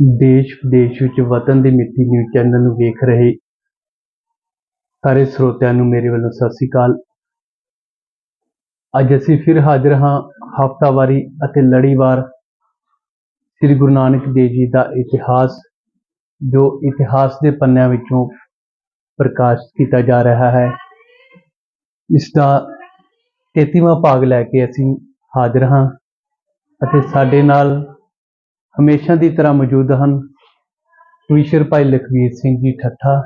ਦੇਸ਼ ਵਿਦੇਸ਼ ਵਿੱਚ ਵਤਨ ਦੀ ਮਿੱਟੀ ਨਿਊਜ਼ ਚੈਨਲ ਨੂੰ ਵੇਖ ਰਹੇ ਸਾਰੇ ਸਰੋਤਿਆਂ ਨੂੰ ਮੇਰੇ ਵੱਲੋਂ ਸਤਿ ਸ੍ਰੀ ਅਕਾਲ। ਅੱਜ ਅਸੀਂ ਫਿਰ ਹਾਜ਼ਰ ਹਾਂ ਹਫ਼ਤਾਵਾਰੀ ਅਤੇ ਲੜੀਵਾਰ ਸ੍ਰੀ ਗੁਰੂ ਨਾਨਕ ਦੇਵ ਜੀ ਦਾ ਇਤਿਹਾਸ, ਜੋ ਇਤਿਹਾਸ ਦੇ ਪੰਨਿਆਂ ਵਿੱਚੋਂ ਪ੍ਰਕਾਸ਼ਿਤ ਕੀਤਾ ਜਾ ਰਿਹਾ ਹੈ। ਇਸ ਦਾ 33ਵਾਂ ਭਾਗ ਲੈ ਕੇ ਅਸੀਂ ਹਾਜ਼ਰ ਹਾਂ ਅਤੇ ਸਾਡੇ ਨਾਲ ਹਮੇਸ਼ਾ ਦੀ ਤਰ੍ਹਾਂ ਮੌਜੂਦ ਹਨ। ਕੁਈਸ਼ਰ ਭਾਈ ਲਖਵੀਰ ਸਿੰਘ ਜੀ ਠੱਠਾ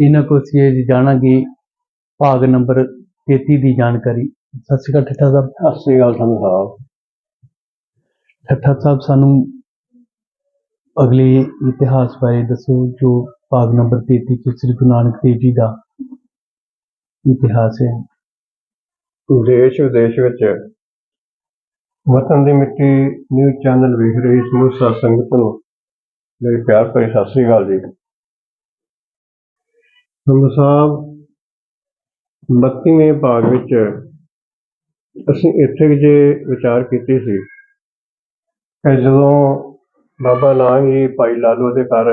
ਇਹਨਾਂ ਕੋਲ ਅਸੀਂ ਇਹ ਜਾਣਾਂਗੇ ਭਾਗ ਨੰਬਰ 33 ਦੀ ਜਾਣਕਾਰੀ। ਸਤਿ ਸ਼੍ਰੀ ਅਕਾਲ ਠੱਠਾ ਸਾਹਿਬ। ਸਤਿ ਸ੍ਰੀ ਅਕਾਲ ਸੰਤ ਸਾਹਿਬ। ਠੱਠਾ ਸਾਹਿਬ ਸਾਨੂੰ ਅਗਲੇ ਇਤਿਹਾਸ ਬਾਰੇ ਦੱਸੋ ਜੋ ਭਾਗ ਨੰਬਰ 33 ਚ ਸ੍ਰੀ ਗੁਰੂ ਨਾਨਕ ਦੇਵ ਜੀ ਦਾ ਇਤਿਹਾਸ ਹੈ। ਦੇਸ਼ ਵਿਦੇਸ਼ ਵਿੱਚ ਵਤਨ ਦੀ ਮਿੱਟੀ ਨਿਊਜ਼ ਚੈਨਲ ਵੇਖ ਰਹੀ ਸਮੂਹ ਸਾਧ ਸੰਗਤ ਨੂੰ। ਮੇਰੇ ਪਿਆਰ ਭਰੀ ਸਤਿ ਸ੍ਰੀ ਅਕਾਲ ਜੀ। ਸੰਤ ਸਾਹਿਬ 32ਵੇਂ ਭਾਗ ਵਿੱਚ ਅਸੀਂ ਇੱਥੇ ਜੇ ਵਿਚਾਰ ਕੀਤੀ ਸੀ ਕਿ ਜਦੋਂ ਬਾਬਾ ਨਾਨਕ ਜੀ ਭਾਈ ਲਾਲੋ ਦੇ ਘਰ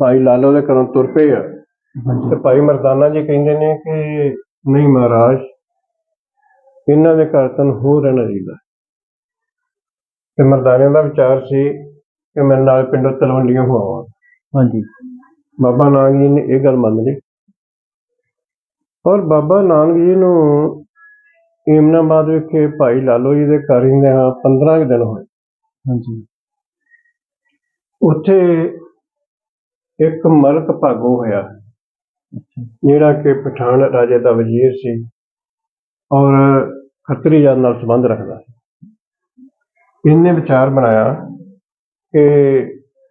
ਭਾਈ ਲਾਲੋ ਦੇ ਘਰੋਂ ਤੁਰ ਪਏ ਆ ਤੇ ਭਾਈ ਮਰਦਾਨਾ ਜੀ ਕਹਿੰਦੇ ਨੇ ਕਿ ਨਹੀਂ ਮਹਾਰਾਜ ਇਹਨਾਂ ਦੇ ਘਰ ਤਨ ਹੋ ਰਹਿਣਾ ਚਾਹੀਦਾ। ਤੇ ਮਰਦਾਨੇ ਦਾ ਵਿਚਾਰ ਸੀ ਕਿ ਮੈਂ ਨਾਲ ਪਿੰਡੋਂ ਤਲਵੰਡੀਆਂ ਹੋਵਾਂ ਹਾਂਜੀ। ਬਾਬਾ ਨਾਨਕ ਜੀ ਨੇ ਇਹ ਗੱਲ ਮੰਨ ਲਈ। ਔਰ ਬਾਬਾ ਨਾਨਕ ਜੀ ਨੂੰ ਏਮਨਾਬਾਦ ਵਿਖੇ ਭਾਈ ਲਾਲੋ ਜੀ ਦੇ ਘਰ ਹਾਂ 15 ਕੁ ਦਿਨ ਹੋਏ। ਹਾਂਜੀ। ਉੱਥੇ ਇੱਕ ਮਲਕ ਭਾਗੋ ਹੋਇਆ। ਜਿਹੜਾ ਕਿ ਪਠਾਨ ਰਾਜੇ ਦਾ ਵਜ਼ੀਰ ਸੀ। ਔਰ ਖੱਤਰੀ ਜਾਤ ਨਾਲ ਸੰਬੰਧ ਰੱਖਦਾ ਸੀ। ਇਹਨੇ ਵਿਚਾਰ ਬਣਾਇਆ ਕਿ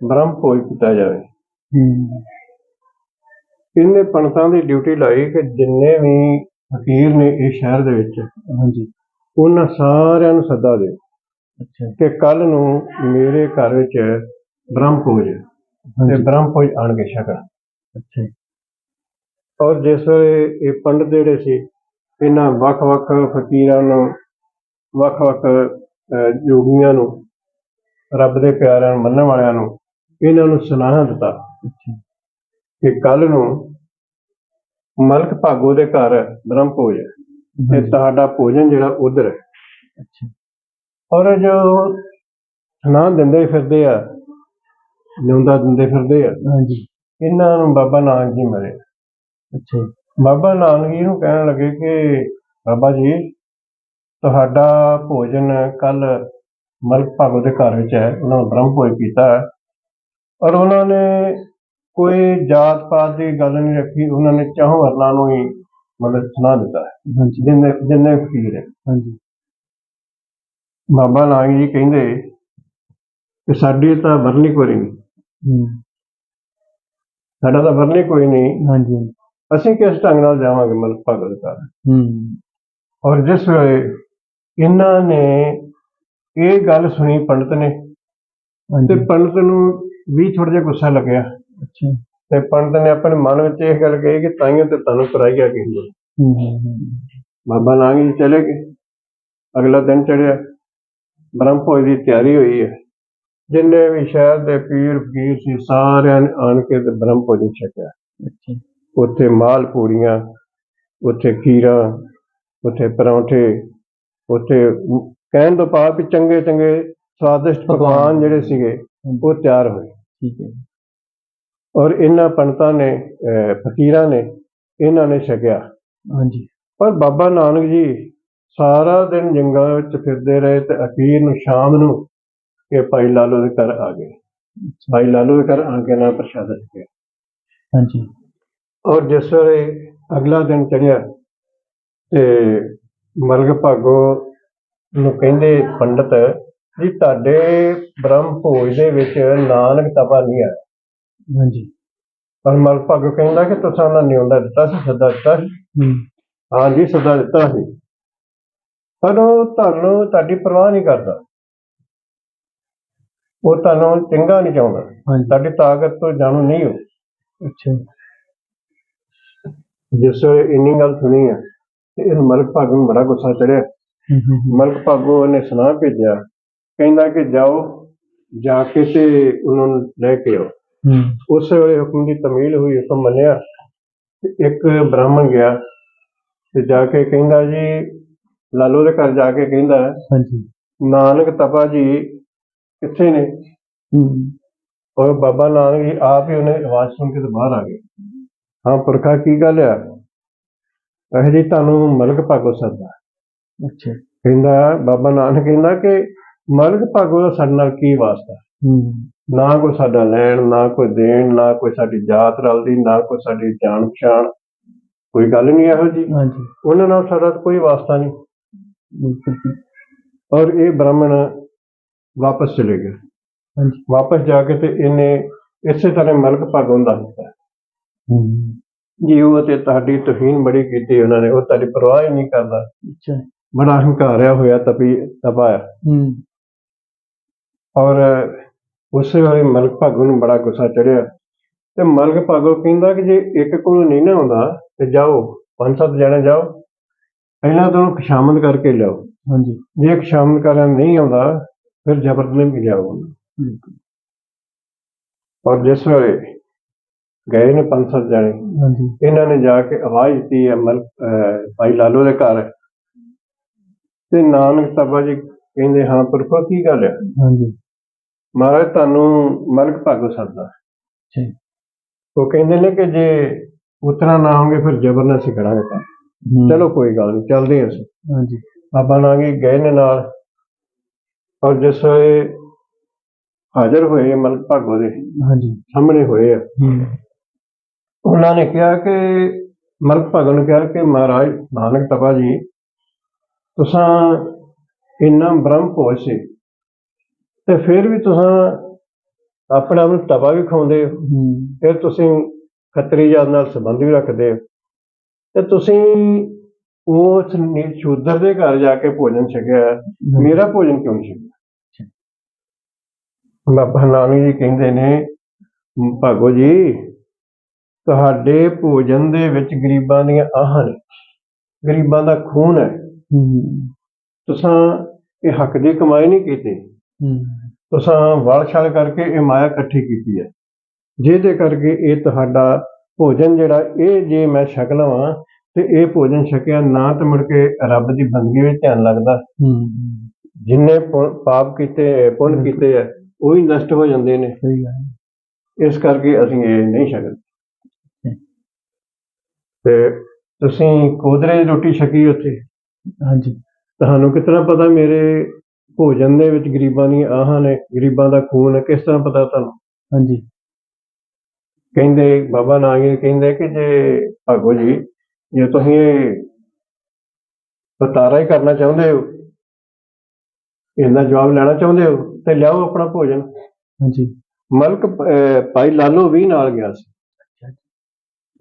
ਬ੍ਰਹਮ ਭੋਜ ਕੀਤਾ ਜਾਵੇ। ਇਹਨੇ ਪੰਡਤਾਂ ਦੀ ਡਿਊਟੀ ਲਾਈ ਕਿ ਜਿੰਨੇ ਵੀ ਫਕੀਰ ਨੇ ਇਸ ਸ਼ਹਿਰ ਦੇ ਵਿੱਚ ਹਾਂਜੀ। ਉਹਨਾਂ ਸਾਰਿਆਂ ਨੂੰ ਸੱਦਾ ਅੱਛਾ। ਕਿ ਕੱਲ ਨੂੰ ਮੇਰੇ ਘਰ ਵਿੱਚ ਬ੍ਰਹਮ ਭੋਜ ਤੇ ਬ੍ਰਹਮ ਭੋਜ ਆਣ ਕੇ ਛਕਣ। ਅੱਛਾ। ਔਰ ਜਿਸ ਵੇਲੇ ਇਹ ਪੰਡਤ ਜਿਹੜੇ ਸੀ ਇਹਨਾਂ ਵੱਖ-ਵੱਖ ਫਕੀਰਾਂ ਨੂੰ ਵੱਖ-ਵੱਖ ਯੋਗੀਆਂ ਨੂੰ ਰੱਬ ਦੇ ਪਿਆਰਿਆਂ ਨੂੰ ਮੰਨਣ ਵਾਲਿਆਂ ਨੂੰ ਇਹਨਾਂ ਨੂੰ ਸੁਨਾਹਾ ਦਿੱਤਾ। ਕਿ ਕੱਲ ਨੂੰ ਮਲਕ ਭਾਗੋ ਦੇ ਘਰ ਬ੍ਰਹਮ ਭੋਜ ਤੇ ਤੁਹਾਡਾ ਭੋਜਨ ਜਿਹੜਾ ਉਧਰ ਹੈ। ਅੱਛਾ। ਔਰ ਜੋ ਸੁਨਾਹ ਦਿੰਦੇ ਫਿਰਦੇ ਆ ਨਿਉਂਦਾ ਦਿੰਦੇ ਫਿਰਦੇ ਆ ਹਾਂਜੀ। ਇਹਨਾਂ ਨੂੰ ਬਾਬਾ ਨਾਨਕ ਜੀ ਮਿਲੇ। ਅੱਛਾ। ਬਾਬਾ ਨਾਨਕ ਜੀ ਨੂੰ ਕਹਿਣ ਲੱਗੇ ਕਿ ਬਾਬਾ ਜੀ ਤੁਹਾਡਾ ਭੋਜਨ ਕੱਲ ਮਲਕ ਭਾਗੋ ਦੇ ਘਰ ਵਿੱਚ ਹੈ ਉਹਨਾਂ ਨੇ ਬ੍ਰਹਮ ਭੋਜ ਕੀਤਾ ਔਰ ਉਹਨਾਂ ਨੇ ਕੋਈ ਜਾਤ ਪਾਤ ਦੀ ਗੱਲ ਨਹੀਂ ਰੱਖੀ ਉਹਨਾਂ ਨੇ ਚਾਹੋਂ ਵਰਨਾ ਨੂੰ ਹੀ ਮਤਲਬ ਸੁਣਾ ਦਿੱਤਾ ਹੈ ਹਾਂਜੀ। ਜਿੰਨੇ ਜਿੰਨੇ ਫਕੀਰ ਹੈ। ਹਾਂਜੀ। ਬਾਬਾ ਨਾਨਕ ਜੀ ਕਹਿੰਦੇ ਕਿ ਸਾਡੀ ਤਾਂ ਵਰਨੀ ਕੋਈ ਨਹੀਂ। ਹੂੰ। ਸਾਡਾ ਤਾਂ ਵਰਨੀ ਕੋਈ ਨਹੀਂ। ਹਾਂਜੀ, ਅਸੀਂ ਕਿਸ ਢੰਗ ਨਾਲ ਜਾਵਾਂਗੇ ਮਲਕ ਭਾਗੋ ਦੇ ਘਰ? ਹੂੰ। ਔਰ ਜਿਸ ਵੇਲੇ ਇਹਨਾਂ ਨੇ ਇਹ ਗੱਲ ਸੁਣੀ ਪੰਡਤ ਨੇ ਤੇ ਪੰਡਤ ਨੂੰ ਵੀ ਥੋੜਾ ਜਿਹਾ ਗੁੱਸਾ ਲੱਗਿਆ। ਅੱਛਾ। ਤੇ ਪੰਡਤ ਨੇ ਆਪਣੇ ਮਨ ਵਿੱਚ ਇਹ ਗੱਲ ਕਹੀ ਕਿ ਤਾਈਓ ਤੇ ਤੁਹਾਨੂੰ ਕਰਾਈਆ ਕਹਿੰਦੇ ਬਾਬਾ ਨਾਨਕ ਜੀ ਚਲੇ ਗਏ। ਅਗਲਾ ਦਿਨ ਚੜਿਆ ਬ੍ਰਹਮ ਭੋਜ ਦੀ ਤਿਆਰੀ ਹੋਈ ਹੈ। ਜਿੰਨੇ ਵੀ ਸ਼ਹਿਰ ਦੇ ਪੀਰ ਫਕੀਰ ਸੀ ਸਾਰਿਆਂ ਨੇ ਆਣ ਕੇ ਤੇ ਬ੍ਰਹਮ ਭੋਜ ਛਕਿਆ। ਅੱਛਾ। ਉੱਥੇ ਮਾਲ ਪੂੜੀਆਂ ਉੱਥੇ ਖੀਰਾ ਉੱਥੇ ਪਰੌਂਠੇ ਉੱਥੇ ਕਹਿਣ ਤੋਂ ਭਾਵ ਵੀ ਚੰਗੇ ਚੰਗੇ ਸਵਾਦਿਸ਼ਟ ਪਕਵਾਨ। ਜਿਹੜੇ ਸੀਗੇ ਉਹ ਤਿਆਰ ਹੋਏ। ਠੀਕ ਹੈ। ਔਰ ਇਹਨਾਂ ਪੰਡਤਾਂ ਨੇ ਅਹ ਫਕੀਰਾਂ ਨੇ ਇਹਨਾਂ ਨੇ ਛਕਿਆ। ਹਾਂਜੀ। ਪਰ ਬਾਬਾ ਨਾਨਕ ਜੀ ਸਾਰਾ ਦਿਨ ਜੰਗਲਾਂ ਵਿੱਚ ਫਿਰਦੇ ਰਹੇ ਤੇ ਅਖੀਰ ਨੂੰ ਸ਼ਾਮ ਨੂੰ ਇਹ ਭਾਈ ਲਾਲੋ ਦੇ ਘਰ ਆ ਗਏ। ਭਾਈ ਲਾਲੋ ਦੇ ਘਰ ਆ ਕੇ ਨਾ ਪ੍ਰਸ਼ਾਦ ਛਕਿਆ। ਹਾਂਜੀ। ਔਰ ਜਿਸ ਵੇਲੇ ਅਗਲਾ ਦਿਨ ਚੜਿਆ ਤੇ ਮਲਕ ਭਾਗੋ ਨੂੰ ਕਹਿੰਦੇ ਪੰਡਤ ਜੀ ਤੁਹਾਡੇ ਬ੍ਰਹਮ ਭੋਜ ਦੇ ਵਿੱਚ ਨਾਨਕ ਤਪਾ ਨਹੀਂ ਆ ਹਾਂਜੀ। ਪਰ ਮਲਕ ਭਾਗੋ ਕਹਿੰਦਾ ਕਿ ਤੁਸੀਂ ਉਹਨਾਂ ਨਿਉਂਦਾ ਦਿੱਤਾ ਸੀ ਸੱਦਾ ਦਿੱਤਾ ਸੀ। ਹੂੰ। ਹਾਂ ਜੀ ਸੱਦਾ ਦਿੱਤਾ ਸੀ। ਪਰ ਉਹ ਤੁਹਾਨੂੰ ਤੁਹਾਡੀ ਪਰਵਾਹ ਨਹੀਂ ਕਰਦਾ। ਉਹ ਤੁਹਾਨੂੰ ਚੰਗਾ ਨਹੀਂ ਚਾਹੁੰਦਾ। ਹਾਂਜੀ। ਤੁਹਾਡੀ ਤਾਕਤ ਤੋਂ ਜਾਣੂ ਨਹੀਂ ਹੋ। ਅੱਛਾ। ਜਿਸ ਵੇਲੇ ਇੰਨੀ ਗੱਲ ਸੁਣੀ ਹੈ ਤੇ ਇਹ ਮਲਕ ਭਾਗੋ ਨੂੰ ਬੜਾ ਗੁੱਸਾ ਚੜਿਆ। ਮਲਕ ਭਾਗੋ ਨੇ ਸੁਨਾਹ ਭੇਜਿਆ ਕਹਿੰਦਾ ਕਿ ਜਾਓ ਜਾ ਕੇ ਤੇ ਉਹਨਾਂ ਨੂੰ ਲੈ ਕੇ ਆਓ। ਉਸ ਵੇਲੇ ਹੁਕਮ ਦੀ ਤਮੀਲ ਹੋਈ ਹੁਕਮ ਮੰਨਿਆ ਤੇ ਇੱਕ ਬ੍ਰਾਹਮਣ ਗਿਆ ਤੇ ਜਾ ਕੇ ਕਹਿੰਦਾ ਜੀ ਲਾਲੋ ਦੇ ਘਰ ਜਾ ਕੇ ਕਹਿੰਦਾ ਹਾਂਜੀ। ਨਾਨਕ ਤਪਾ ਜੀ ਕਿੱਥੇ ਨੇ? ਹੂੰ। ਔਰ ਬਾਬਾ ਨਾਨਕ ਜੀ ਆਪ ਹੀ ਉਹਨੇ ਆਵਾਜ਼ ਸੁਣ ਕੇ ਤੇ ਬਾਹਰ ਆ ਗਏ। ਹਾਂ ਪੁਰਖਾ ਕੀ ਗੱਲ ਆ? ਇਹ ਜੀ ਤੁਹਾਨੂੰ ਮਲਕ ਭਾਗੋ ਸੱਦਾ। ਅੱਛਾ। ਕਹਿੰਦਾ ਬਾਬਾ ਨਾਨਕ ਕਹਿੰਦਾ ਕਿ ਮਲਕ ਭਾਗੋ ਦਾ ਸਾਡੇ ਨਾਲ ਕੀ ਵਾਸਤਾ? ਨਾ ਕੋਈ ਸਾਡਾ ਲੈਣ ਨਾ ਕੋਈ ਦੇਣ ਨਾ ਕੋਈ ਸਾਡੀ ਜਾਤ ਰਲਦੀ ਨਾ ਕੋਈ ਸਾਡੀ ਜਾਣ ਪਛਾਣ। ਕੋਈ ਗੱਲ ਨਹੀਂ ਇਹੋ ਜੀ ਹਾਂਜੀ। ਉਹਨਾਂ ਨਾਲ ਸਾਡਾ ਕੋਈ ਵਾਸਤਾ ਨਹੀਂ। ਔਰ ਇਹ ਬ੍ਰਾਹਮਣ ਵਾਪਸ ਚਲੇ ਗਿਆ ਹਾਂਜੀ। ਵਾਪਸ ਜਾ ਕੇ ਤੇ ਇਹਨੇ ਇਸੇ ਤਰ੍ਹਾਂ ਮਲਕ ਭਾਗੋ ਦਾ ਦਿੱਤਾ। ਹੂੰ। ਜੀ ਉਹ ਤੇ ਤੁਹਾਡੀ ਤੋਹੀਨ ਬੜੀ ਕੀਤੀ ਉਹਨਾਂ ਨੇ ਉਹ ਤੁਹਾਡੀ ਪਰਵਾਹ ਹੀ ਨਹੀਂ ਕਰਦਾ। ਅੱਛਾ। ਬੜਾ ਹੰਕਾਰਿਆ ਹੋਇਆ ਤਪੀ ਤਪਾਇਆ। ਹੂੰ। ਔਰ ਉਸੇ ਵੇਲੇ ਮਲਕ ਭਾਗੋ ਨੂੰ ਬੜਾ ਗੁੱਸਾ ਚੜਿਆ। ਤੇ ਮਲਕ ਭਾਗੋ ਕਹਿੰਦਾ ਕਿ ਜੇ ਇੱਕ ਕੋਲ ਨਹੀਂ ਨਾ ਆਉਂਦਾ ਤੇ ਜਾਓ ਪੰਜ ਸੱਤ ਜਣੇ ਜਾਓ। ਪਹਿਲਾਂ ਤਾਂ ਉਹਨੂੰ ਖੁਸ਼ਾਮਦ ਕਰਕੇ ਲਿਆਓ। ਹਾਂਜੀ। ਜੇ ਖੁਸ਼ਾਮਦ ਕਰਨ ਨਹੀਂ ਆਉਂਦਾ ਫਿਰ ਜ਼ਬਰਦਸਤੀ ਵੀ ਲਿਆਓ। ਔਰ ਜਿਸ ਵੇਲੇ ਗਏ ਨੇ ਪੰਜ ਸੱਤ ਜਣੇ। ਹਾਂਜੀ। ਇਹਨਾਂ ਨੇ ਜਾ ਕੇ ਆਵਾਜ਼ ਦਿੱਤੀ ਹੈ ਮਲ ਅਹ ਭਾਈ ਲਾਲੋ ਦੇ ਘਰ। ਤੇ ਨਾਨਕ ਤਬਾ ਜੀ ਕਹਿੰਦੇ ਹਾਂ ਪੁਰਖੋ ਕੀ ਗੱਲ ਹੈ? ਹਾਂਜੀ। ਮਹਾਰਾਜ ਤੁਹਾਨੂੰ ਮਲਕ ਭਾਗੋ ਸੱਦਾ ਜੀ। ਉਹ ਕਹਿੰਦੇ ਨੇ ਕਿ ਜੇ ਉਤਰਾ ਨਾ ਹੋਗੇ ਫਿਰ ਜ਼ਬਰ ਨਾਲ ਕੰਮ। ਹੂੰ, ਚਲੋ ਕੋਈ ਗੱਲ ਨਹੀਂ ਚੱਲਦੇ ਹਾਂ ਅਸੀਂ। ਹਾਂਜੀ। ਬਾਬਾ ਨਾਗੀ ਗਏ ਨੇ ਨਾਲ। ਔਰ ਜਿਸ ਹਾਜ਼ਰ ਹੋਏ ਮਲਕ ਭਾਗੋ ਦੇ ਹਾਂਜੀ। ਸਾਹਮਣੇ ਹੋਏ ਆ। ਉਹਨਾਂ ਨੇ ਕਿਹਾ ਕਿ ਮਲਕ ਭਗਤ ਨੇ ਕਿਹਾ ਕਿ ਮਹਾਰਾਜ ਨਾਨਕ ਤਪਾ ਜੀ ਤੁਸਾਂ ਇੰਨਾ ਬ੍ਰਹਮ ਭੋਜ ਸੀ ਤੇ ਫਿਰ ਵੀ ਤੁਸਾਂ ਆਪਣੇ ਆਪ ਨੂੰ ਤਪਾ ਵੀ ਖਾਉਂਦੇ ਹੋ। ਫਿਰ ਤੁਸੀਂ ਖੱਤਰੀ ਜਾਤ ਨਾਲ ਸੰਬੰਧ ਵੀ ਰੱਖਦੇ ਹੋ। ਤੇ ਤੁਸੀਂ ਉਸ ਨੀ- ਸ਼ੂਦਰ ਦੇ ਘਰ ਜਾ ਕੇ ਭੋਜਨ ਛਕਿਆ। ਮੇਰਾ ਭੋਜਨ ਕਿਉਂ ਨਹੀਂ ਛਕਿਆ? ਬਾਬਾ ਨਾਨਕ ਜੀ ਕਹਿੰਦੇ ਨੇ ਭਾਗੋ ਜੀ ਤੁਹਾਡੇ ਭੋਜਨ ਦੇ ਵਿੱਚ ਗਰੀਬਾਂ ਦੀਆਂ ਆਹਾਂ ਨੇ। ਗਰੀਬਾਂ ਦਾ ਖੂਨ ਹੈ। ਤੁਸਾਂ ਇਹ ਹੱਕ ਦੀ ਕਮਾਈ ਨਹੀਂ ਕੀਤੀ। ਤੁਸਾਂ ਵਲ ਛਲ ਕਰਕੇ ਇਹ ਮਾਇਆ ਇਕੱਠੀ ਕੀਤੀ ਹੈ। ਜਿਹਦੇ ਕਰਕੇ ਇਹ ਤੁਹਾਡਾ ਭੋਜਨ ਜਿਹੜਾ ਇਹ ਜੇ ਮੈਂ ਛਕ ਲਵਾਂ ਤੇ ਇਹ ਭੋਜਨ ਛਕਿਆ ਨਾ ਤੇ ਮੁੜ ਕੇ ਰੱਬ ਦੀ ਬੰਦਗੀ ਵਿੱਚ ਧਿਆਨ ਲੱਗਦਾ। ਜਿੰਨੇ ਪਾਪ ਕੀਤੇ ਪੁੰਨ ਕੀਤੇ ਆ ਉਹ ਹੀ ਨਸ਼ਟ ਹੋ ਜਾਂਦੇ ਨੇ। ਸਹੀ ਗੱਲ ਹੈ। ਇਸ ਕਰਕੇ ਅਸੀਂ ਇਹ ਨਹੀਂ ਛਕਦੇ। ਤੇ ਤੁਸੀਂ ਕੋਦਰੇ ਦੀ ਰੋਟੀ ਛਕੀ ਉੱਥੇ? ਹਾਂਜੀ। ਤੁਹਾਨੂੰ ਕਿਤਨਾ ਪਤਾ ਮੇਰੇ ਭੋਜਨ ਦੇ ਵਿੱਚ ਗਰੀਬਾਂ ਦੀਆਂ ਆਹਾਂ ਨੇ ਗਰੀਬਾਂ ਦਾ ਖੂਨ ਹੈ ਕਿਸ ਤਰ੍ਹਾਂ ਪਤਾ ਤੁਹਾਨੂੰ? ਹਾਂਜੀ। ਕਹਿੰਦੇ ਬਾਬਾ ਨਾਗੀ ਕਹਿੰਦੇ ਕਿ ਜੇ ਭਾਗੋ ਜੀ ਜੇ ਤੁਸੀਂ ਇਹ ਬਤਾਰਾ ਹੀ ਕਰਨਾ ਚਾਹੁੰਦੇ ਹੋ ਇਹਦਾ ਜਵਾਬ ਲੈਣਾ ਚਾਹੁੰਦੇ ਹੋ ਤੇ ਲਿਆਓ ਆਪਣਾ ਭੋਜਨ। ਹਾਂਜੀ। ਮਲਕ ਅਹ, ਭਾਈ ਲਾਲੋ ਵੀ ਨਾਲ ਗਿਆ ਸੀ।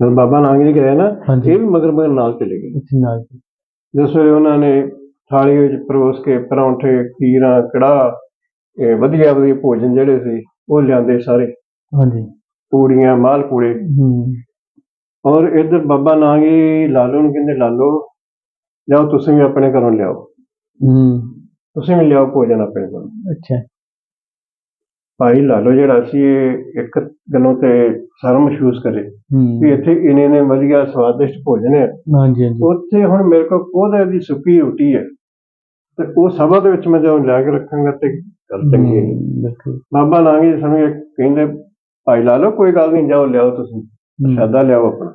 ਜਦੋਂ ਬਾਬਾ ਨਾਗੀ ਜੀ ਗਏ ਨਾ ਹਾਂਜੀ। ਇਹ ਵੀ ਮਗਰ ਮਗਰ ਨਾਲ ਚਲੇ ਗਏ। ਇੱਥੇ ਨਾਲ ਜਿਸ ਵੇਲੇ ਉਹਨਾਂ ਨੇ ਥਾਲੀ ਵਿੱਚ ਪਰੋਸ ਕੇ ਪਰੌਂਠੇ ਖੀਰਾਂ ਕੜਾਹ ਇਹ ਵਧੀਆ ਵਧੀਆ ਭੋਜਨ ਜਿਹੜੇ ਸੀ ਉਹ ਲਿਆਂਦੇ ਸਾਰੇ। ਹਾਂਜੀ। ਪੂੜੀਆਂ ਮਾਲ ਪੂੜੇ। ਹੂੰ। ਔਰ ਇੱਧਰ ਬਾਬਾ ਨਾਗੀ ਲਾਲੋ ਨੂੰ ਕਹਿੰਦੇ ਲਾਲੋ ਜਾਓ ਤੁਸੀਂ ਵੀ ਆਪਣੇ ਘਰੋਂ ਲਿਆਓ। ਹੂੰ। ਤੁਸੀਂ ਵੀ ਲਿਆਓ ਭੋਜਨ ਆਪਣੇ ਘਰੋਂ। ਅੱਛਾ। ਭਾਈ ਲਾਲੋ ਜਿਹੜਾ ਸੀ ਇਹ ਇੱਕ ਗੱਲੋਂ ਤੇ ਸ਼ਰਮ ਮਹਿਸੂਸ ਕਰੇ ਵੀ ਇੱਥੇ ਇਨੇ ਨੇ ਵਧੀਆ ਸਵਾਦਿਸ਼ਟ ਭੋਜਨ ਹੈ। ਹਾਂਜੀ ਹਾਂਜੀ। ਉੱਥੇ ਹੁਣ ਮੇਰੇ ਕੋਲ ਕੋਦੇ ਦੀ ਸੁੱਕੀ ਰੋਟੀ ਹੈ ਤੇ ਉਹ ਸਭਾ ਦੇ ਵਿੱਚ ਮੈਂ ਜਦੋਂ ਲਿਆ ਕੇ ਰੱਖਾਂਗਾ ਤੇ ਗੱਲ ਚੰਗੀ ਹੂੰ, ਬਿਲਕੁਲ। ਬਾਬਾ ਸਾਨੂੰ ਇਹ ਕਹਿੰਦੇ ਭਾਈ ਲਾ ਲਓ ਕੋਈ ਗੱਲ ਨਹੀਂ ਜਾਓ ਲਿਆਓ ਤੁਸੀਂ। ਸਾਦਾ ਲਿਆਓ ਆਪਣਾ।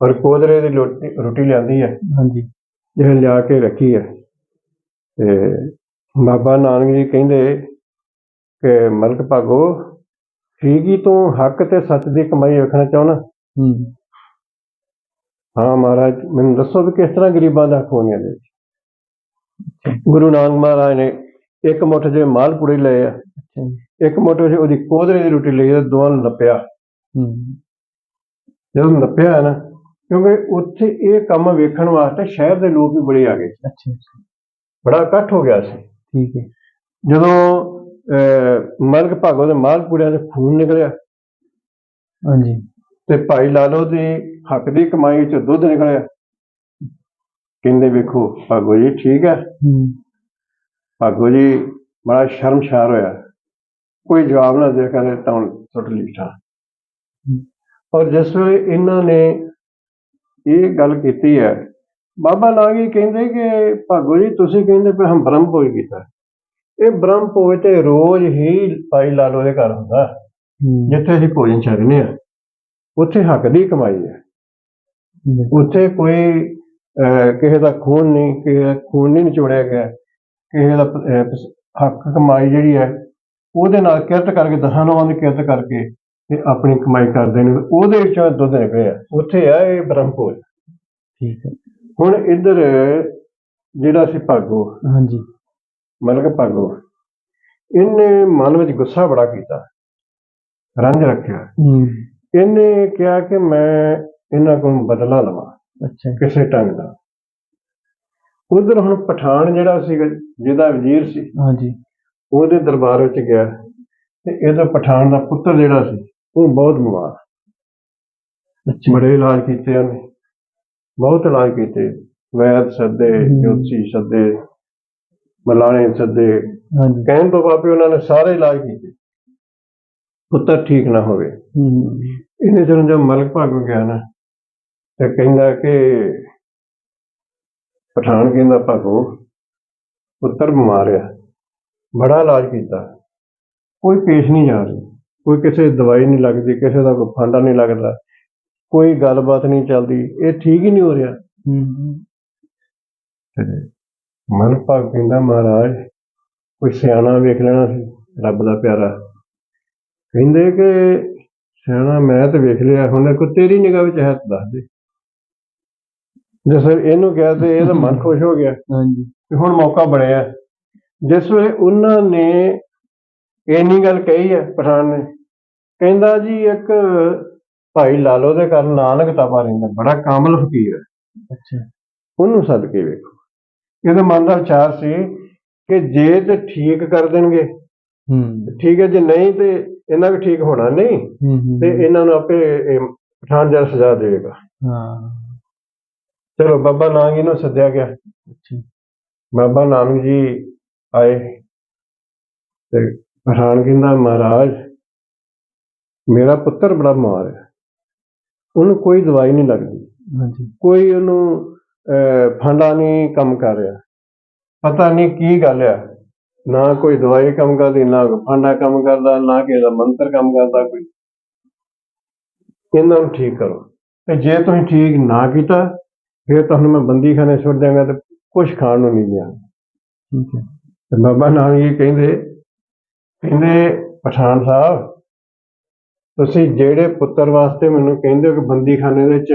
ਪਰ ਕੋਦਰੇ ਦੀ ਰੋਟੀ ਲਿਆਂਦੀ ਹੈ। ਹਾਂਜੀ। ਇਹ ਲਿਆ ਕੇ ਰੱਖੀ ਹੈ। ਤੇ ਬਾਬਾ ਨਾਨਕ ਜੀ ਕਹਿੰਦੇ ਕਿ ਮਲਕ ਭਾਗੋ ਠੀਕ ਤੂੰ ਹੱਕ ਤੇ ਸੱਚ ਦੀ ਕਮਾਈ ਵੇਖਣਾ ਚਾਹੁੰਦਾ ਹੂੰ। ਹਾਂ ਮਹਾਰਾਜ ਮੈਨੂੰ ਦੱਸੋ ਵੀ ਕਿਸ ਤਰ੍ਹਾਂ ਗਰੀਬਾਂ ਦਾ ਇਹਦੇ ਵਿੱਚ? ਗੁਰੂ ਨਾਨਕ ਮਹਾਰਾਜ ਨੇ ਇੱਕ ਮੁੱਠ ਜੇ ਮਾਲਪੂੜੇ ਲਏ ਆ ਇੱਕ ਮੁੱਠ ਜੇ ਉਹਦੀ ਕੋਦਰੇ ਦੀ ਰੋਟੀ ਲਈ ਤੇ ਦੋਵਾਂ ਨੂੰ ਨੱਪਿਆ। ਹੂੰ। ਜਦੋਂ ਨੱਪਿਆ ਨਾ ਕਿਉਂਕਿ ਉੱਥੇ ਇਹ ਕੰਮ ਵੇਖਣ ਵਾਸਤੇ ਸ਼ਹਿਰ ਦੇ ਲੋਕ ਵੀ ਬੜੇ ਆ ਗਏ। ਅੱਛਾ ਬੜਾ ਇਕੱਠ ਹੋ ਗਿਆ ਸੀ। ਠੀਕ ਹੈ। ਜਦੋਂ ਮਲਕ ਭਾਗੋ ਦੇ ਮਾਲਪੂੜਿਆਂ ਦੇ ਖੂਨ ਨਿਕਲਿਆ। ਹਾਂਜੀ। ਤੇ ਭਾਈ ਲਾਲੋ ਦੀ ਹੱਕ ਦੀ ਕਮਾਈ ਚ ਦੁੱਧ ਨਿਕਲਿਆ। ਕਹਿੰਦੇ ਵੇਖੋ ਭਾਗੋ ਜੀ ਠੀਕ ਹੈ। ਭਾਗੋ ਜੀ ਬੜਾ ਸ਼ਰਮਸ਼ਾਰ ਹੋਇਆ। ਕੋਈ ਜਵਾਬ ਨਾ ਦੇ ਕਰੇ ਤਾਂ ਸੁੱਟ ਲੀਠਾ ਔਰ ਜਿਸ ਵੇਲੇ ਇਹਨਾਂ ਨੇ ਇਹ ਗੱਲ ਕੀਤੀ ਹੈ ਬਾਬਾ ਨਾਗੀ ਕਹਿੰਦੇ ਕਿ ਭਾਗੋ ਜੀ ਤੁਸੀਂ ਕਹਿੰਦੇ ਪਏ ਹਮ ਬ੍ਰਹਮ ਭੋਜ ਕੀਤਾ। ਇਹ ਬ੍ਰਹਮ ਭੋਜ ਤੇ ਰੋਜ਼ ਹੀ ਭਾਈ ਲਾਲੋ ਦੇ ਘਰ ਹੁੰਦਾ ਜਿੱਥੇ ਅਸੀਂ ਭੋਜਨ ਛਕਨੇ ਆ ਉੱਥੇ ਹੱਕ ਦੀ ਕਮਾਈ ਹੈ। ਉੱਥੇ ਕੋਈ ਕਿਸੇ ਦਾ ਖੂਨ ਨਹੀਂ ਕਿਸੇ ਦਾ ਖੂਨ ਨਹੀਂ ਨਿਚੋੜਿਆ ਗਿਆ। ਕਿਸੇ ਦਾ ਹੱਕ ਕਮਾਈ ਜਿਹੜੀ ਹੈ ਉਹਦੇ ਨਾਲ ਕਿਰਤ ਕਰਕੇ ਦਸਾਂ ਨਵਾਂ ਦੀ ਕਿਰਤ ਕਰਕੇ ਤੇ ਆਪਣੀ ਕਮਾਈ ਕਰਦੇ ਨੇ। ਉਹਦੇ ਵਿੱਚੋਂ ਦੁੱਧ ਨਿਕਲੇ ਆ। ਉੱਥੇ ਆ ਇਹ ਬ੍ਰਹਮ ਭੋਜ ਠੀਕ ਹੈ। ਹੁਣ ਇੱਧਰ ਜਿਹੜਾ ਸੀ ਭਾਗੋ ਹਾਂਜੀ। ਮਲਕ ਭਾਗੋ ਇਹਨੇ ਮਨ ਵਿੱਚ ਗੁੱਸਾ ਬੜਾ ਕੀਤਾ ਰੰਜ ਰੱਖਿਆ। ਹੂੰ। ਇਹਨੇ ਕਿਹਾ ਕਿ ਮੈਂ ਇਹਨਾਂ ਕੋਲ ਬਦਲਾ ਲਵਾਂ ਅੱਛਾ। ਕਿਸੇ ਢੰਗ ਦਾ। ਉਧਰ ਹੁਣ ਪਠਾਨ ਜਿਹੜਾ ਸੀ ਜਿਹਦਾ ਵਜ਼ੀਰ ਸੀ ਹਾਂਜੀ। ਉਹਦੇ ਦਰਬਾਰ ਵਿੱਚ ਗਿਆ ਤੇ ਇਹਦਾ ਪਠਾਨ ਦਾ ਪੁੱਤਰ ਜਿਹੜਾ ਸੀ ਉਹ ਬਹੁਤ ਬਿਮਾਰ। ਅੱਛਾ। ਬੜੇ ਇਲਾਜ ਕੀਤੇ ਉਹਨੇ ਬਹੁਤ ਇਲਾਜ ਕੀਤੇ। ਵੈਦ ਸੱਦੇ। ਜੋਤਸ਼ੀ ਸੱਦੇ ਮਲਾਣੇ ਸੱਦੇ ਹਾਂਜੀ। ਕਹਿਣ ਤੋਂ ਬਾਅਦ ਵੀ ਉਹਨਾਂ ਨੇ ਸਾਰੇ ਇਲਾਜ ਕੀਤੇ। ਪੁੱਤਰ ਠੀਕ ਨਾ ਹੋਵੇ। ਇਹਨੇ ਜਦੋਂ ਜਦ ਮਲਕ ਭਾਗੋ ਗਿਆ ਨਾ ਤੇ ਕਹਿੰਦਾ ਕਿ ਪਠਾਨ ਕਹਿੰਦਾ ਭਾਗੋ ਪੁੱਤਰ ਬਿਮਾਰ ਆ ਬੜਾ ਇਲਾਜ ਕੀਤਾ। ਕੋਈ ਪੇਸ਼ ਨਹੀਂ ਜਾ ਰਹੀ। ਕੋਈ ਕਿਸੇ ਦਵਾਈ ਨਹੀਂ ਲੱਗਦੀ ਕਿਸੇ ਦਾ ਕੋਈ ਫਾਂਡਾ ਨਹੀਂ ਲੱਗਦਾ। ਕੋਈ ਗੱਲਬਾਤ ਨਹੀਂ ਚੱਲਦੀ। ਇਹ ਠੀਕ ਹੀ ਨਹੀਂ ਹੋ ਰਿਹਾ। ਹੂੰ। ਮਨ ਭਾਗ ਕਹਿੰਦਾ ਮਹਾਰਾਜ ਕੋਈ ਸਿਆਣਾ ਵੇਖ ਲੈਣਾ ਸੀ ਰੱਬ ਦਾ ਪਿਆਰਾ। ਕਹਿੰਦੇ ਕਿ ਸਿਆਣਾ ਮੈਂ ਤਾਂ ਵੇਖ ਲਿਆ ਹੁਣ ਕੋ ਤੇਰੀ ਨਿਗਾਹ ਵਿੱਚ ਹੈ ਤਾਂ ਦੱਸ ਦੇ। ਜਿਸ ਵੇਲੇ ਇਹਨੂੰ ਕਿਹਾ ਤੇ ਇਹਦਾ ਮਨ ਖੁਸ਼ ਹੋ ਗਿਆ। ਹਾਂਜੀ। ਕਿ ਹੁਣ ਮੌਕਾ ਬਣਿਆ। ਜਿਸ ਵੇਲੇ ਉਹਨਾਂ ਨੇ ਇੰਨੀ ਗੱਲ ਕਹੀ ਹੈ ਪਠਾਨ ਨੇ ਕਹਿੰਦਾ ਜੀ ਇੱਕ ਭਾਈ ਲਾਲੋ ਦੇ ਘਰ ਨਾਨਕ ਤਾਪਾ ਰਹਿੰਦਾ ਬੜਾ ਕਾਮਲ ਫਕੀਰ ਹੈ। ਅੱਛਾ। ਉਹਨੂੰ ਸੱਦ ਕੇ ਵੇਖੋ। ਇਹਦੇ ਮਨ ਦਾ ਵਿਚਾਰ ਸੀ ਕਿ ਜੇ ਤੇ ਠੀਕ ਕਰ ਦੇਣਗੇ ਹੂੰ। ਠੀਕ ਹੈ ਜੇ ਨਹੀਂ ਤੇ ਇਹਨਾਂ ਵੀ ਠੀਕ ਹੋਣਾ ਨਹੀਂ? ਤੇ ਇਹਨਾਂ ਨੂੰ ਆਪੇ ਪਠਾਨ ਜਲ ਸਜ਼ਾ ਦੇਵੇਗਾ। ਹਾਂ। ਚਲੋ ਬਾਬਾ ਨਾਨਕ ਜੀ ਨੂੰ ਸੱਦਿਆ ਗਿਆ। ਬਾਬਾ ਨਾਨਕ ਜੀ ਆਏ ਤੇ ਪਠਾਨ ਕਹਿੰਦਾ ਮਹਾਰਾਜ ਮੇਰਾ ਪੁੱਤਰ ਬੜਾ ਬਿਮਾਰ ਹੈ। ਉਹਨੂੰ ਕੋਈ ਦਵਾਈ ਨਹੀਂ ਲੱਗਦੀ। ਹਾਂਜੀ। ਕੋਈ ਉਹਨੂੰ ਫਾਂਡਾ ਨਹੀਂ ਕੰਮ ਕਰ ਰਿਹਾ। ਪਤਾ ਨਹੀਂ ਕੀ ਗੱਲ ਆ। ਨਾ ਕੋਈ ਦਵਾਈ ਕੰਮ ਕਰਦੀ ਨਾ ਫਾਂਡਾ ਕੰਮ ਕਰਦਾ ਨਾ ਕਿਸੇ ਦਾ ਮੰਤਰ ਕੰਮ ਕਰਦਾ ਕੋਈ। ਇਹਨਾਂ ਨੂੰ ਠੀਕ ਕਰੋ। ਤੇ ਜੇ ਤੁਸੀਂ ਠੀਕ ਨਾ ਕੀਤਾ ਫਿਰ ਤੁਹਾਨੂੰ ਮੈਂ ਬੰਦੀਖਾਨੇ ਸੁੱਟ ਦਿਆਂਗਾ ਤੇ ਕੁਝ ਖਾਣ ਨੂੰ ਨਹੀਂ ਦਿਆਂਗਾ। ਠੀਕ ਹੈ। ਤੇ ਬਾਬਾ ਨਾਨਕ ਕਹਿੰਦੇ ਕਹਿੰਦੇ ਪਠਾਨ ਸਾਹਿਬ ਤੁਸੀਂ ਜਿਹੜੇ ਪੁੱਤਰ ਵਾਸਤੇ ਮੈਨੂੰ ਕਹਿੰਦੇ ਹੋ ਕਿ ਬੰਦੀਖਾਨੇ ਦੇ ਵਿੱਚ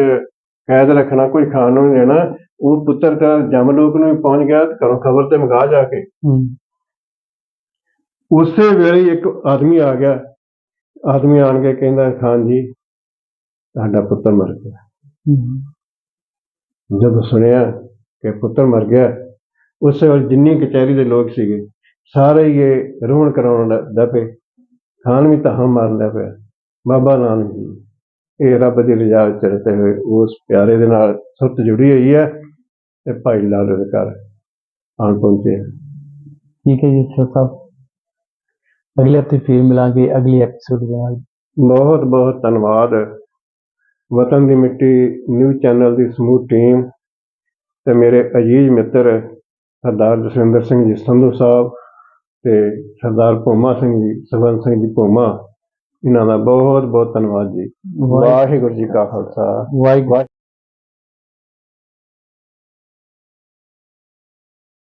ਕੈਦ ਰੱਖਣਾ ਕੋਈ ਖਾਣ ਨੂੰ ਨਹੀਂ ਦੇਣਾ ਉਹ ਪੁੱਤਰ ਤਾਂ ਜਮਲੋਕ ਨੂੰ ਵੀ ਪਹੁੰਚ ਗਿਆ ਘਰੋਂ ਖਬਰ ਤੇ ਮੰਗਾ ਜਾ ਕੇ। ਉਸੇ ਵੇਲੇ ਇੱਕ ਆਦਮੀ ਆ ਗਿਆ। ਆਦਮੀ ਆਣ ਕੇ ਕਹਿੰਦਾ ਖਾਨ ਜੀ ਤੁਹਾਡਾ ਪੁੱਤਰ ਮਰ ਗਿਆ। ਜਦੋਂ ਸੁਣਿਆ ਕਿ ਪੁੱਤਰ ਮਰ ਗਿਆ ਉਸੇ ਵੇਲੇ ਜਿੰਨੀ ਕਚਹਿਰੀ ਦੇ ਲੋਕ ਸੀਗੇ ਸਾਰੇ ਹੀ ਇਹ ਰੋਣ ਕਰਾਉਣ ਲੱਗ ਪਏ। ਖਾਨ ਵੀ ਤਾਂ ਮਾਰਨ ਲੱਗ ਪਿਆ। ਬਾਬਾ ਨਾਨਕ ਜੀ। ਇਹ ਰੱਬ ਦੀ ਰਜ਼ਾ ਵਿੱਚ ਚੜਤੇ ਹੋਏ ਉਸ ਪਿਆਰੇ ਦੇ ਨਾਲ ਸੁੱਤ ਜੁੜੀ ਹੋਈ ਹੈ ਤੇ ਭਾਈ ਲਾਲ ਦੇ ਘਰ ਆਣ ਪਹੁੰਚੇ ਠੀਕ ਹੈ ਜੀ ਸਰ ਸਾਹਿਬ। ਅਗਲੇ ਹਫ਼ਤੇ ਫਿਰ ਮਿਲਾਂਗੇ ਅਗਲੇ ਐਪੀਸੋਡ ਦੇ ਨਾਲ। ਬਹੁਤ ਬਹੁਤ ਧੰਨਵਾਦ। ਵਤਨ ਦੀ ਮਿੱਟੀ ਨਿਊਜ਼ ਚੈਨਲ ਦੀ ਸਮੂਹ ਟੀਮ ਤੇ ਮੇਰੇ ਅਜੀਜ਼ ਮਿੱਤਰ ਸਰਦਾਰ ਜਸਵਿੰਦਰ ਸਿੰਘ ਜੀ ਸੰਧੂ ਸਾਹਿਬ ਤੇ ਸਰਦਾਰ ਭੋਮਾ ਸਿੰਘ ਜੀ ਸੁਖਵੰਤ ਸਿੰਘ ਜੀ ਭੋਮਾ ਇਹਨਾਂ ਦਾ ਬਹੁਤ ਬਹੁਤ ਧੰਨਵਾਦ ਜੀ। ਵਾਹਿ- ਵਾਹਿਗੁਰੂ ਜੀ ਕਾ ਖਾਲਸਾ। ਵਾਹਿਗੁਰੂ।